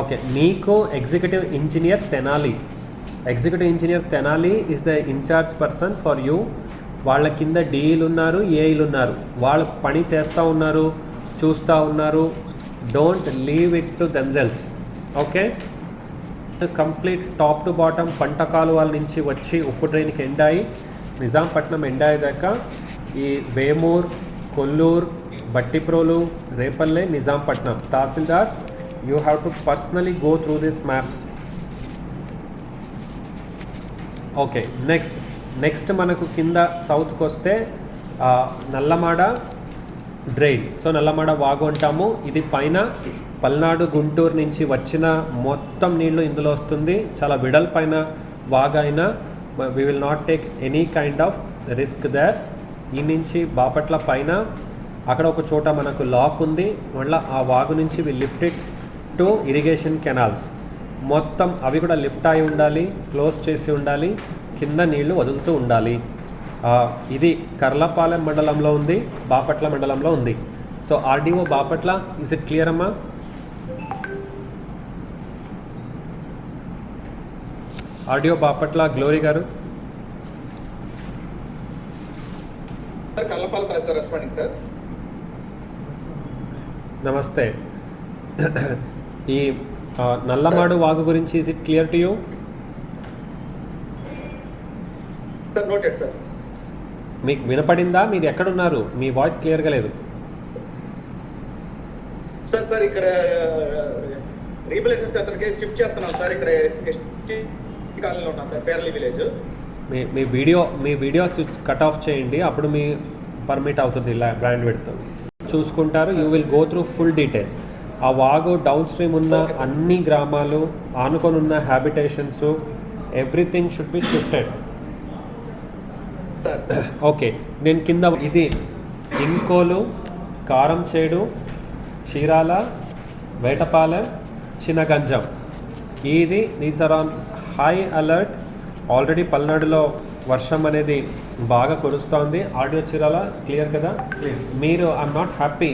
Okay మీకు executive engineer Tenali. Executive engineer Tenali is the incharge person for you వాళ్ళ కింద డిఈలు ఉన్నారు ఏఈలు ఉన్నారు. వాళ్ళు పని చేస్తూ ఉన్నారు చూస్తూ ఉన్నారు. Don't leave it to themselves okay complete top to bottom పంట కాలువల నుంచి వచ్చి ఉప్పు డ్రైన్కి ఎండాయి. నిజాంపట్నం ఎండాయేదాకా ఈ Vemuru Kollur Bhattiprolu Repalle Nizampatnam. Tahsildar you have to personally go through this maps okay next next మనకు కింద సౌత్కి వస్తే నల్లమాడ డ్రైన్ సో నల్లమాడ వాగు అంటాము. ఇది పైన పల్నాడు గుంటూరు నుంచి వచ్చిన మొత్తం నీళ్ళు ఇందులో వస్తుంది. చాలా విడల్పైన వాగైనా we will not take any kind of risk there ఈ నుంచి బాపట్ల పైన అక్కడ ఒక చోట మనకు లాక్ ఉంది. మళ్ళీ ఆ వాగు నుంచి we lift it to irrigation canals మొత్తం అవి కూడా లిఫ్ట్ అయి ఉండాలి క్లోజ్ చేసి ఉండాలి కింద నీళ్ళు వదులుతూ ఉండాలి. ఇది కర్లపాలెం మండలంలో ఉంది బాపట్ల మండలంలో ఉంది. So RDO Bapatla is it clear అమ్మా? ఆర్డీఓ బాపట్ల గ్లోరీ గారు. Karlapalem responding sir. నమస్తే. ఈ నల్లమాడు వాగు గురించి is it clear to you sir noted sir మీకు వినపడిందా? మీరు ఎక్కడున్నారు? మీ వాయిస్ క్లియర్గా లేదు. సార్ సార్ ఇక్కడ రీబిలేషన్ సెంటర్కి షిఫ్ట్ చేస్తున్నాం సార్ ఇక్కడ కాలనీలో ఉన్నాం సార్ పేర్లీ విలేజ్. మీ మీ వీడియో మీ వీడియో స్విచ్ కట్ ఆఫ్ చేయండి. అప్పుడు మీ పర్మిట్ అవుతుంది ఇలా బ్రాండ్ పెడుతూ చూసుకుంటారు. You will go through full details ఆ వాగు డౌన్ స్ట్రీమ్ ఉన్న. అన్ని గ్రామాలు ఆనుకొని ఉన్న habitations everything should be shifted okay నేను కింద ఇది ఇంకోలు కారం చేడు చీరాల వేటపాలెం చినగంజం. ఇది these are on high alert already పల్నాడులో వర్షం అనేది బాగా కురుస్తోంది. ఆడియో చీరాల క్లియర్ కదా? మీరు ఐఎమ్ నాట్ హ్యాపీ